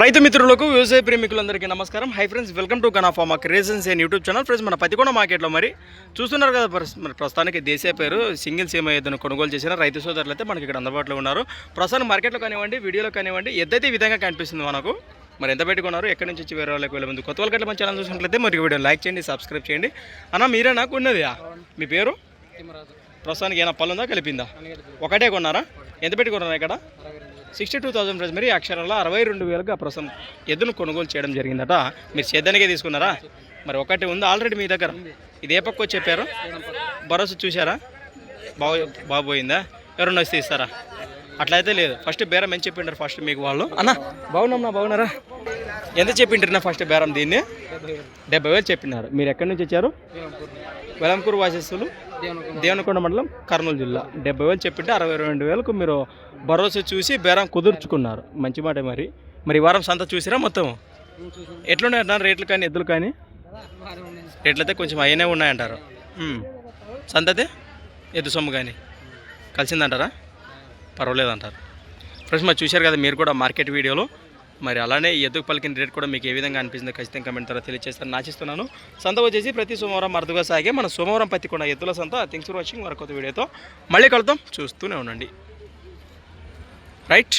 రైతు మిత్రులకు వ్యవసాయ ప్రేమికులందరికీ నమస్కారం. Hi friends welcome to గనాఫామా creations and YouTube channel friends మన పతికొండ మార్కెట్లో మరి చూస్తున్నారు కదా మరి ప్రస్తుతానికి దేశీయ పేరు సింగిల్ సీమ ఎద్దును కొనుగోలు చేసిన రైతు సోదరులు అయితే మనకి ఇక్కడ అందుబాటులో ఉన్నారు. ప్రస్తుతానికి మార్కెట్లో కానివ్వండి వీడియోలో కానివ్వండి ఎద్దైతే ఈ విధంగా కనిపిస్తుంది మనకు మరి ఎంత పెట్టుకున్నారు ఎక్కడి నుంచి వచ్చి వేరే వాళ్ళకి వెళ్ళే ముందు కొత్త వాళ్ళకి మన ఛానల్ చూసినట్లయితే మరి వీడియో లైక్ చేయండి సబ్స్క్రైబ్ చేయండి. అన్న మీరే నాకు ఉన్నది మీ పేరు? ప్రస్తుతానికి ఏమైనా ఉందా కలిపిందా? ఒకటే కొన్నారా? ఎంత పెట్టుకున్నారా ఇక్కడ? Sixty two thousand price. మరి అక్షరాల అరవై రెండు వేలుగా ప్రస్తుతం ఎద్దును కొనుగోలు చేయడం జరిగిందట. మీరు సేద్యానికే తీసుకున్నారా? మరి ఒకటి ఉందా ఆల్రెడీ మీ దగ్గర. ఇది ఏ పక్క చెప్పారు. భరోసా చూసారా బాగు బాగోయిందా ఎవరన్నా వస్తే ఇస్తారా? అట్లయితే లేదు. ఫస్ట్ బేరం ఎంత చెప్పింటారు ఫస్ట్ మీకు వాళ్ళు? అన్న బాగున్నాం బాగున్నారా? ఎంత చెప్పింటారు నా ఫస్ట్ బేరం దీన్ని? డెబ్బై వేలు చెప్పినారు. మీరు ఎక్కడి నుంచి వచ్చారు? వెలంకూరు వాసస్సులు దేవనకొండ మండలం. కర్నూలు జిల్లా. డెబ్బై వేలు చెప్పింటే అరవై రెండు వేలకు మీరు భరోసా చూసి బేరం కుదుర్చుకున్నారు. మంచి మాట మరి. మరి ఈ వారం సంత చూసిరా మొత్తం? ఎట్లున్నాయి అంటారు రేట్లు కానీ ఎద్దులు కానీ? రేట్లు అయితే కొంచెం అయినే ఉన్నాయంటారు. సంత అయితే ఎద్దు సొమ్ము కానీ. కలిసిందంటారా? పర్వాలేదంటారు. ఫ్రెండ్స్ మరి చూశారు కదా మీరు కూడా మార్కెట్ వీడియోలో. మరి అలానే ఈ ఎద్దుకు పలికిన రేట్ కూడా మీకు ఏ విధంగా అనిపిస్తుందో ఖచ్చితంగా కమెంట్ ద్వారా తెలియజేస్తాను నాచిస్తున్నాను సంత వచ్చేసి ప్రతి సోమవారం అరుదుగా సాగే మన సోమవారం పత్తికొండ ఎద్దుల సంత. Thanks for watching. మరొక వీడియోతో మళ్ళీ కలుద్దాం. చూస్తూనే ఉండండి. రైట్